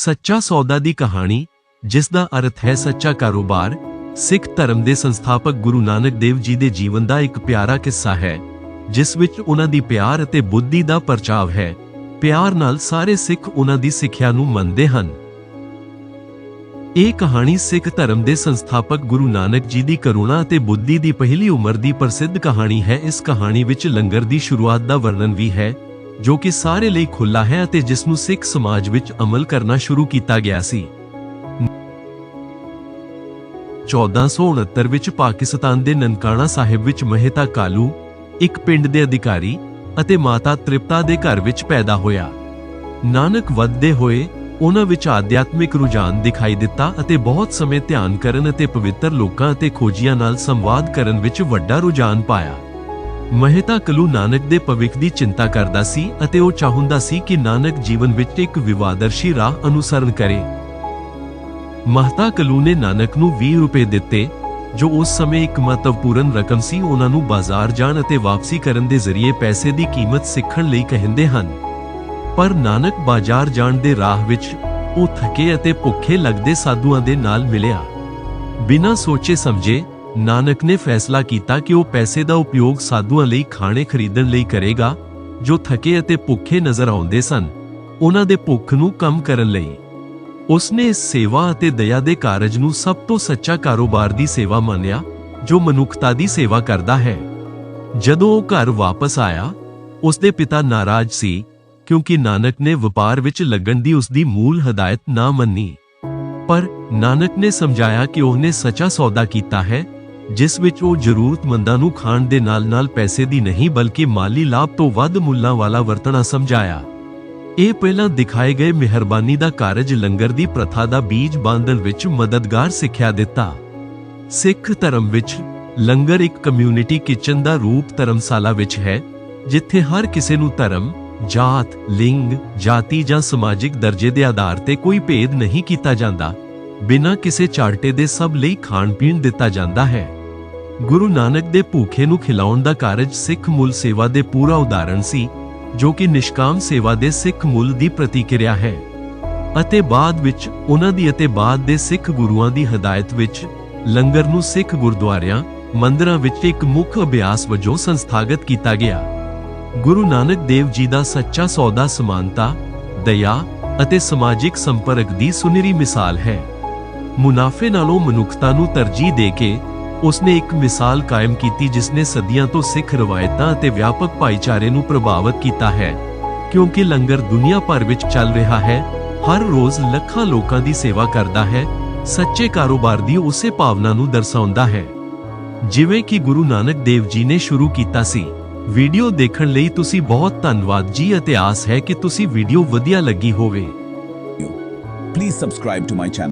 ਸੱਚਾ ਸੌਦਾ ਦੀ ਕਹਾਣੀ, ਜਿਸ ਦਾ ਅਰਥ ਹੈ ਸੱਚਾ ਕਾਰੋਬਾਰ, ਸਿੱਖ ਧਰਮ ਦੇ ਸੰਸਥਾਪਕ ਗੁਰੂ ਨਾਨਕ ਦੇਵ ਜੀ ਦੇ ਜੀਵਨ ਦਾ ਇੱਕ ਪਿਆਰਾ ਕਿੱਸਾ ਹੈ, ਜਿਸ ਵਿੱਚ ਉਹਨਾਂ ਦੀ ਪਿਆਰ ਅਤੇ ਬੁੱਧੀ ਦਾ ਪਰਚਾਵ ਹੈ। ਪਿਆਰ ਨਾਲ ਸਾਰੇ ਸਿੱਖ ਉਹਨਾਂ ਦੀ ਸਿੱਖਿਆ ਨੂੰ ਮੰਨਦੇ ਹਨ। ਇਹ ਕਹਾਣੀ ਸਿੱਖ ਧਰਮ ਦੇ ਸੰਸਥਾਪਕ ਗੁਰੂ ਨਾਨਕ ਜੀ ਦੀ ਕਰੁਣਾ ਅਤੇ ਬੁੱਧੀ ਦੀ ਪਹਿਲੀ ਉਮਰ ਦੀ ਪ੍ਰਸਿੱਧ ਕਹਾਣੀ ਹੈ। ਇਸ ਕਹਾਣੀ ਵਿੱਚ ਲੰਗਰ ਦੀ ਸ਼ੁਰੂਆਤ ਦਾ ਵਰਣਨ ਵੀ ਹੈ। ਜੋ ਕਿ ਸਾਰੇ ਲਈ ਖੁੱਲਾ ਹੈ ਅਤੇ ਜਿਸ ਨੂੰ ਸਿੱਖ ਸਮਾਜ ਵਿੱਚ ਅਮਲ ਕਰਨਾ ਸ਼ੁਰੂ ਕੀਤਾ ਗਿਆ ਸੀ। 1469 ਵਿੱਚ ਪਾਕਿਸਤਾਨ ਦੇ ਨਨਕਾਣਾ ਸਾਹਿਬ ਵਿੱਚ ਮਹਿਤਾ ਕਾਲੂ, ਇੱਕ ਪਿੰਡ ਦੇ ਅਧਿਕਾਰੀ ਅਤੇ ਮਾਤਾ ਤ੍ਰਿਪਤਾ ਦੇ ਘਰ ਵਿੱਚ ਪੈਦਾ ਹੋਇਆ। ਨਾਨਕ ਵੱਧਦੇ ਹੋਏ, ਉਹਨਾਂ ਵਿੱਚ ਆਧਿਆਤਮਿਕ ਰੁਝਾਨ ਦਿਖਾਈ ਦਿੱਤਾ ਅਤੇ ਬਹੁਤ ਸਮੇਂ ਧਿਆਨ ਕਰਨ ਅਤੇ ਪਵਿੱਤਰ ਲੋਕਾਂ ਅਤੇ ਖੋਜੀਆਂ ਨਾਲ ਸੰਵਾਦ ਕਰਨ ਵਿੱਚ ਵੱਡਾ ਰੁਝਾਨ ਪਾਇਆ। ਮਹਿਤਾ ਕਲੂ ਨਾਨਕ ਦੇ ਭਵਿੱਖ ਦੀ ਚਿੰਤਾ ਕਰਦਾ ਸੀ ਅਤੇ ਉਹ ਚਾਹੁੰਦਾ ਸੀ ਕਿ ਨਾਨਕ ਜੀਵਨ ਵਿੱਚ ਇੱਕ ਵਿਵਾਦਰਸ਼ੀ ਰਾਹ ਅਨੁਸਰਨ ਕਰੇ। ਮਹਤਾ ਕਲੂ ਨੇ ਨਾਨਕ ਨੂੰ 20 ਰੁਪਏ ਦਿੱਤੇ, ਜੋ ਉਸ ਸਮੇਂ ਇੱਕ ਮਹੱਤਵਪੂਰਨ ਰਕਮ ਸੀ। ਉਹਨਾਂ ਨੂੰ ਬਾਜ਼ਾਰ ਜਾਣ ਅਤੇ ਵਾਪਸੀ ਕਰਨ ਦੇ ਜ਼ਰੀਏ ਪੈਸੇ ਦੀ ਕੀਮਤ ਸਿੱਖਣ ਲਈ ਕਹਿੰਦੇ ਹਨ। ਪਰ ਨਾਨਕ ਬਾਜ਼ਾਰ ਜਾਣ ਦੇ ਰਾਹ ਵਿੱਚ ਉਹ ਥਕੇ ਅਤੇ ਭੁੱਖੇ ਲੱਗਦੇ ਸਾਧੂਆਂ ਦੇ ਨਾਲ ਮਿਲਿਆ। ਬਿਨਾਂ ਸੋਚੇ ਸਮਝੇ ਨਾਨਕ ਨੇ ਫੈਸਲਾ ਕੀਤਾ ਕਿ ਉਹ ਪੈਸੇ ਦਾ ਉਪਯੋਗ ਸਾਧੂਆਂ ਲਈ ਖਾਣੇ ਖਰੀਦਣ ਲਈ ਕਰੇਗਾ, ਜੋ ਥਕੇ ਅਤੇ ਭੁੱਖੇ ਨਜ਼ਰ ਆਉਂਦੇ ਸਨ। ਉਹਨਾਂ ਦੇ ਭੁੱਖ ਨੂੰ ਕਮ ਕਰਨ ਲਈ। ਉਸਨੇ ਇਸ ਸੇਵਾ ਅਤੇ ਦਇਆ ਦੇ ਕਾਰਜ ਨੂੰ ਸਭ ਤੋਂ ਸੱਚਾ ਕਾਰੋਬਾਰ ਦੀ ਸੇਵਾ ਮੰਨਿਆ, ਜੋ ਮਨੁੱਖਤਾ ਦੀ ਸੇਵਾ ਕਰਦਾ ਹੈ। ਜਦੋਂ ਉਹ ਘਰ ਵਾਪਸ ਆਇਆ, ਉਸਦੇ ਪਿਤਾ ਨਾਰਾਜ਼ ਸੀ, ਕਿਉਂਕਿ ਨਾਨਕ ਨੇ ਵਪਾਰ ਵਿੱਚ ਲੱਗਣ ਦੀ ਉਸਦੀ ਮੂਲ ਹਦਾਇਤ ਨਾ ਮੰਨੀ। ਪਰ ਨਾਨਕ ਨੇ ਸਮਝਾਇਆ ਕਿ ਉਹਨੇ ਸੱਚਾ ਸੌਦਾ ਕੀਤਾ ਹੈ ਜਿਸ ਵਿੱਚ ਉਹ ਜ਼ਰੂਰਤਮੰਦਾਂ ਨੂੰ ਖਾਣ ਦੇ ਨਾਲ-ਨਾਲ ਪੈਸੇ ਦੀ ਨਹੀਂ ਬਲਕਿ ਮਾਲੀ ਲਾਭ ਤੋਂ ਵੱਧ ਮੁੱਲਾਂ ਵਾਲਾ ਵਰਤਣਾ ਸਮਝਾਇਆ। ਇਹ ਪਹਿਲਾਂ ਦਿਖਾਏ ਗਏ ਮਿਹਰਬਾਨੀ ਦਾ ਕਾਰਜ ਲੰਗਰ ਦੀ ਪ੍ਰਥਾ ਦਾ ਬੀਜ ਬਾਂਧਣ ਵਿੱਚ ਮਦਦਗਾਰ ਸਿੱਖਿਆ ਦਿੱਤਾ। ਸਿੱਖ ਧਰਮ ਵਿੱਚ ਲੰਗਰ ਇੱਕ ਕਮਿਊਨਿਟੀ ਕਿਚਨ ਦਾ ਰੂਪ ਧਰਮਸ਼ਾਲਾ ਵਿੱਚ ਹੈ, ਜਿੱਥੇ ਹਰ ਕਿਸੇ ਨੂੰ ਧਰਮ, ਜਾਤ, ਲਿੰਗ, ਜਾਤੀ ਜਾਂ ਸਮਾਜਿਕ ਦਰਜੇ ਦੇ ਆਧਾਰ ਤੇ ਕੋਈ ਭੇਦ ਨਹੀਂ ਕੀਤਾ ਜਾਂਦਾ। ਬਿਨਾਂ ਕਿਸੇ ਚਾਰਟੇ ਦੇ ਸਭ ਲਈ ਖਾਣ ਪੀਣ ਦਿੱਤਾ ਜਾਂਦਾ ਹੈ। ਗੁਰੂ ਨਾਨਕ ਦੇ ਭੂਖੇ ਨੂੰ ਖਿਲਾਉਣ ਦਾ ਕਾਰਜ ਸਿੱਖ ਮੂਲ ਸੇਵਾ ਦੇ ਪੂਰਾ ਉਦਾਹਰਣ ਸੀ, ਜੋ ਕਿ ਨਿਸ਼ਕਾਮ ਸੇਵਾ ਦੇ ਸਿੱਖ ਮੂਲ ਦੀ ਪ੍ਰਤੀਕਿਰਿਆ ਹੈ। ਅਤੇ ਬਾਅਦ ਵਿੱਚ ਉਹਨਾਂ ਦੀ ਅਤੇ ਬਾਅਦ ਦੇ ਸਿੱਖ ਗੁਰੂਆਂ ਦੀ ਹਦਾਇਤ ਵਿੱਚ ਲੰਗਰ ਨੂੰ ਸਿੱਖ ਗੁਰਦੁਆਰਿਆਂ, ਮੰਦਿਰਾਂ ਵਿੱਚ ਇੱਕ ਮੁੱਖ ਅਭਿਆਸ ਵਜੋਂ ਸੰਸਥਾਗਤ ਕੀਤਾ ਗਿਆ। ਗੁਰੂ ਨਾਨਕ ਦੇਵ ਜੀ ਦਾ ਸੱਚਾ ਸੌਦਾ ਸਮਾਨਤਾ, ਦਇਆ ਅਤੇ ਸਮਾਜਿਕ ਸੰਪਰਕ ਦੀ ਸੁਨਹਿਰੀ ਮਿਸਾਲ ਹੈ। ਮੁਨਾਫੇ ਨਾਲੋਂ ਮਨੁੱਖਤਾ ਨੂੰ ਤਰਜੀਹ ਦੇ ਕੇ ਉਸਨੇ ਇੱਕ ਮਿਸਾਲ ਕਾਇਮ ਕੀਤੀ ਜਿਸ ਸਦੀਆਂ ਤੋਂ ਸਿੱਖ ਰਵਾਇਤਾਂ ਅਤੇ ਵਿਆਪਕ ਭਾਈਚਾਰੇ ਨੂੰ ਪ੍ਰਭਾਵਿਤ ਕੀਤਾ ਹੈ। ਕਿਉਂਕਿ ਲੰਗਰ ਦੁਨੀਆ ਭਰ ਵਿੱਚ ਚੱਲ ਰਿਹਾ ਹੈ, ਹਰ ਰੋਜ਼ ਲੱਖਾਂ ਲੋਕਾਂ ਦੀ ਸੇਵਾ ਕਰਦਾ ਹੈ, ਸੱਚੇ ਕਾਰੋਬਾਰ ਦੀ ਉਸੇ ਭਾਵਨਾ ਨੂੰ ਦਰਸਾਉਂਦਾ ਹੈ। ਜਿਵੇਂ ਕਿ ਗੁਰੂ ਨਾਨਕ ਦੇਵ ਜੀ ਨੇ ਸ਼ੁਰੂ ਕੀਤਾ ਸੀ, ਵੀਡੀਓ ਦੇਖਣ ਲਈ ਤੁਸੀਂ ਬਹੁਤ ਧੰਨਵਾਦ ਜੀ ਅਤੇ ਆਸ ਹੈ ਕਿ ਤੁਸੀਂ ਵੀਡੀਓ ਵਧੀਆ ਲੱਗੀ ਹੋਵੇ। Please subscribe to my channel.